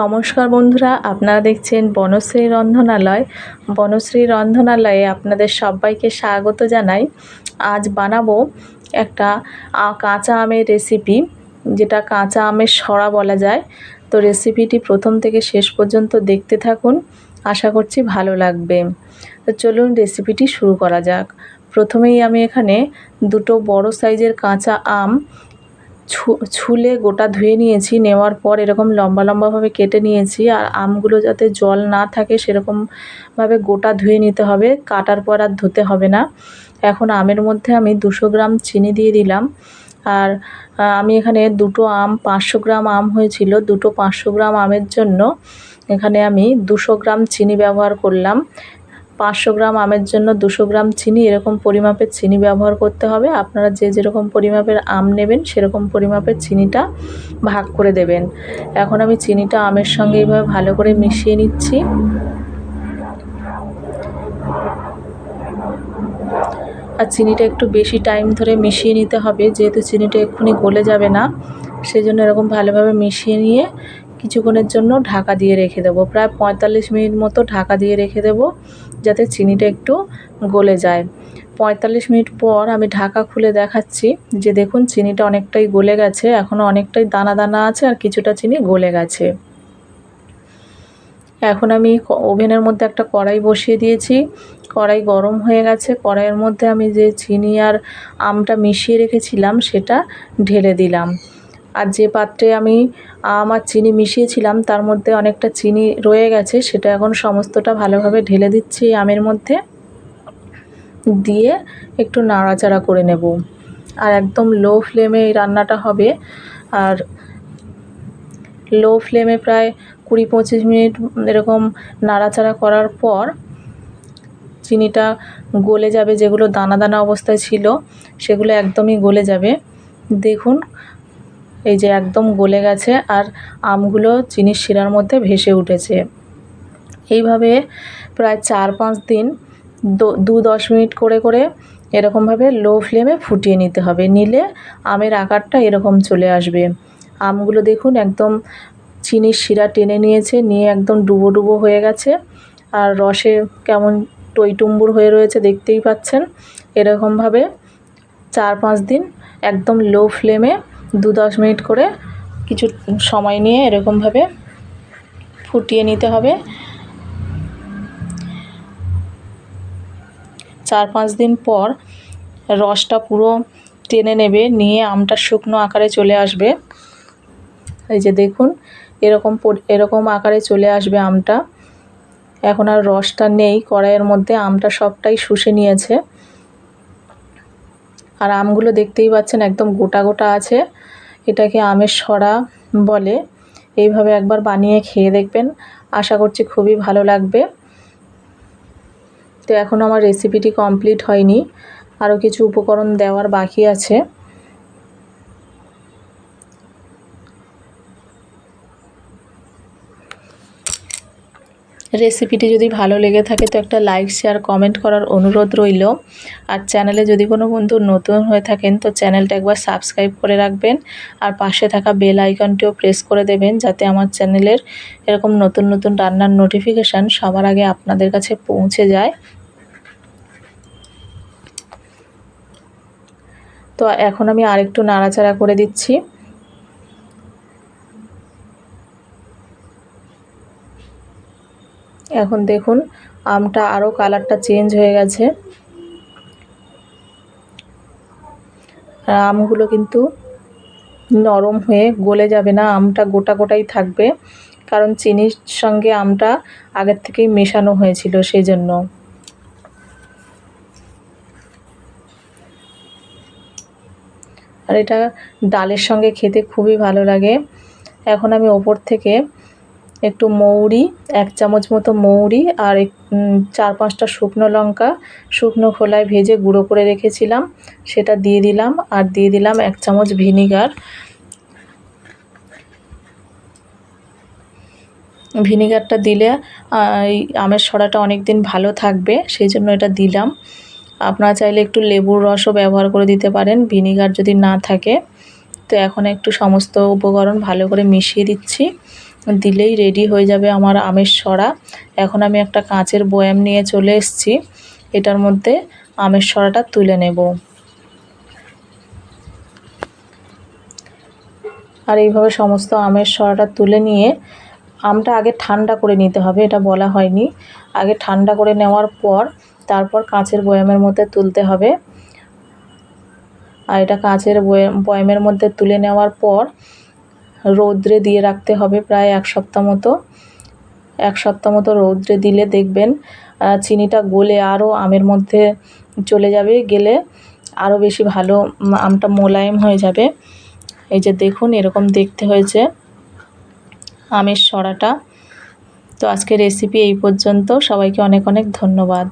নমস্কার বন্ধুরা, আপনারা দেখছেন বনশ্রী রন্ধনালয়। বনশ্রী রন্ধনালয়ে আপনাদের সবাইকে স্বাগত জানাই। আজ বানাবো একটা কাঁচা আমের রেসিপি যেটা কাঁচা আমের সরা বলা যায়। তো রেসিপিটি প্রথম থেকে শেষ পর্যন্ত দেখতে থাকুন, আশা করছি ভালো লাগবে। তো চলুন রেসিপিটি শুরু করা যাক। প্রথমেই আমি এখানে দুটো বড় সাইজের কাঁচা আম ছুলে গোটা ধুয়ে নিয়েছি, নেওয়ার পর এরকম লম্বা লম্বাভাবে কেটে নিয়েছি আর আমগুলো যাতে জল না থাকে সেরকমভাবে গোটা ধুয়ে নিতে হবে, কাটার পর আর ধুতে হবে না। এখন আমের মধ্যে আমি দুশো গ্রাম চিনি দিয়ে দিলাম আর আমি এখানে দুটো আম, পাঁচশো গ্রাম আম হয়েছিল, দুটো পাঁচশো গ্রাম আমের জন্য এখানে আমি দুশো গ্রাম চিনি ব্যবহার করলাম। পাঁচশো গ্রাম আমের জন্য দুশো গ্রাম চিনি, এরকম পরিমাপের চিনি ব্যবহার করতে হবে। আপনারা যে যেরকম পরিমাপের আম নেবেন, সেরকম পরিমাপের চিনিটা ভাগ করে দেবেন। এখন আমি চিনিটা আমের সঙ্গে এইভাবে ভালো করে মিশিয়ে নিচ্ছি। আর চিনিটা একটু বেশি টাইম ধরে মিশিয়ে নিতে হবে, যেহেতু চিনিটা এক্ষুনি গলে যাবে না সেই জন্য এরকম ভালোভাবে মিশিয়ে নিয়ে কিছুক্ষণের জন্য ঢাকা দিয়ে রেখে দেবো। প্রায় পঁয়তাল্লিশ মিনিট মতো ঢাকা দিয়ে রেখে দেবো, যাতে চিনিটা একটু গলে যায়। পঁয়তাল্লিশ মিনিট পর আমি ঢাকা খুলে দেখাচ্ছি যে দেখুন চিনিটা অনেকটাই গলে গেছে এখনও অনেকটাই দানা দানা আছে আর কিছুটা চিনি গলে গেছে। এখন আমি ওভেনের মধ্যে একটা কড়াই বসিয়ে দিয়েছি। কড়াই গরম হয়ে গেছে, কড়াইয়ের মধ্যে আমি যে চিনি আর আমটা মিশিয়ে রেখেছিলাম সেটা ঢেলে দিলাম। আর যে পাত্রে আমি আম আর চিনি মিশিয়েছিলাম, তার মধ্যে অনেকটা চিনি রয়ে গেছে, সেটা এখন সমস্তটা ভালোভাবে ঢেলে দিচ্ছি আমের মধ্যে। দিয়ে একটু নাড়াচাড়া করে নেব। আর একদম লো ফ্লেমে এই রান্নাটা হবে। আর লো ফ্লেমে প্রায় কুড়ি পঁচিশ মিনিট এরকম নাড়াচাড়া করার পর চিনিটা গলে যাবে, যেগুলো দানা দানা অবস্থায় ছিল, সেগুলো একদমই গলে যাবে। দেখুন এই যে একদম গলে গেছে আর আমগুলো চিনির শিরার মধ্যে ভেসে উঠেছে। এইভাবে প্রায় চার পাঁচ দিন দু- দশ মিনিট করে করে এরকমভাবে লো ফ্লেমে ফুটিয়ে নিতে হবে। নিলে আমের আকারটা এরকম চলে আসবে। আমগুলো দেখুন একদম চিনির শিরা টেনে নিয়েছে, নিয়ে একদম ডুবো ডুবো হয়ে গেছে। আর রসে কেমন টইটুম্বুর হয়ে রয়েছে দেখতেই পাচ্ছেন। এরকমভাবে চার পাঁচ দিন একদম লো ফ্লেমে দু দশ মিনিট করে কিছু সময় নিয়ে এরকমভাবে ফুটিয়ে নিতে হবে। চার পাঁচ দিন পর রসটা পুরো টেনে নেবে, নিয়ে আমটা শুকনো আকারে চলে আসবে। এই যে দেখুন, এরকম এরকম আকারে চলে আসবে আমটা। এখন আর রসটা নেই, কড়াইয়ের মধ্যে আমটা সবটাই শুষে নিয়েছে। আর আমগুলো দেখতেই পাচ্ছেন, একদম গোটা গোটা আছে। এটাকে আমের সরা বলে। এইভাবে একবার বানিয়ে খেয়ে দেখবেন। আশা করছি খুবই ভালো লাগবে। তো এখন আমার রেসিপিটি কমপ্লিট হয়নি। আরও কিছু উপকরণ দেওয়ার বাকি আছে। রেসিপিটি যদি ভালো লেগে থাকে তো একটা লাইক, শেয়ার, কমেন্ট করার অনুরোধ রইল। আর চ্যানেলে যদি কোনো বন্ধু নতুন হয়ে থাকেন তো চ্যানেলটা একবার সাবস্ক্রাইব করে রাখবেন আর পাশে থাকা বেল আইকনটিও প্রেস করে দেবেন যাতে আমার চ্যানেলের এরকম নতুন নতুন রান্নার নোটিফিকেশান সবার আগে আপনাদের কাছে পৌঁছে যায়। তো এখন আমি আরেকটু নাড়াচাড়া করে দিচ্ছি। এখন দেখুন, আমটা আরও কালারটা চেঞ্জ হয়ে গেছে। আর আমগুলো কিন্তু নরম হয়ে গলে যাবে না, আমটা গোটা গোটাই থাকবে। কারণ চিনির সঙ্গে আমটা আগের থেকেই মেশানো হয়েছিল সেই জন্য আর এটা ডালের সঙ্গে খেতে খুবই ভালো লাগে। এখন আমি ওপর থেকে একটু মৌরি, এক চামচ মতো মৌরি আর চার পাঁচটা শুকনো লঙ্কা, শুকনো খোলায় ভেজে গুঁড়ো করে রেখেছিলাম। সেটা দিয়ে দিলাম আর দিয়ে দিলাম এক চামচ ভিনিগার। ভিনিগারটা দিলে এই আমের সড়াটা অনেক দিন ভালো থাকবে, সেই জন্য এটা দিলাম। আপনারা চাইলে একটু লেবুর রসও ব্যবহার করে দিতে পারেন, ভিনিগার যদি না থাকে। তো এখন একটু সমস্ত উপকরণ ভালো করে মিশিয়ে দিচ্ছি। দিলেই রেডি হয়ে যাবে আমার আমের সরা এখন আমি একটা কাঁচের বয়াম নিয়ে চলে এসেছি। এটার মধ্যে আমের সরাটা তুলে নেব। আর এইভাবে সমস্ত আমের সরাটা তুলে নিয়ে আমটা আগে ঠান্ডা করে নিতে হবে, এটা বলা হয়নি। আগে ঠান্ডা করে নেওয়ার পর তারপর কাঁচের বয়ামের মধ্যে তুলতে হবে। আর এটা কাঁচের বয়ামের মধ্যে তুলে নেওয়ার পর রৌদ্রে দিয়ে রাখতে হবে প্রায় এক সপ্তাহ মতো। এক সপ্তাহ মতো রৌদ্রে দিলে দেখবেন চিনিটা গলে আরও আমের মধ্যে চলে যাবে, গেলে আরও বেশি ভালো আমটা মোলায়েম হয়ে যাবে। এই যে দেখুন, এরকম দেখতে হয়েছে আমের সরাটা তো আজকে রেসিপি এই পর্যন্ত। সবাইকে অনেক অনেক ধন্যবাদ।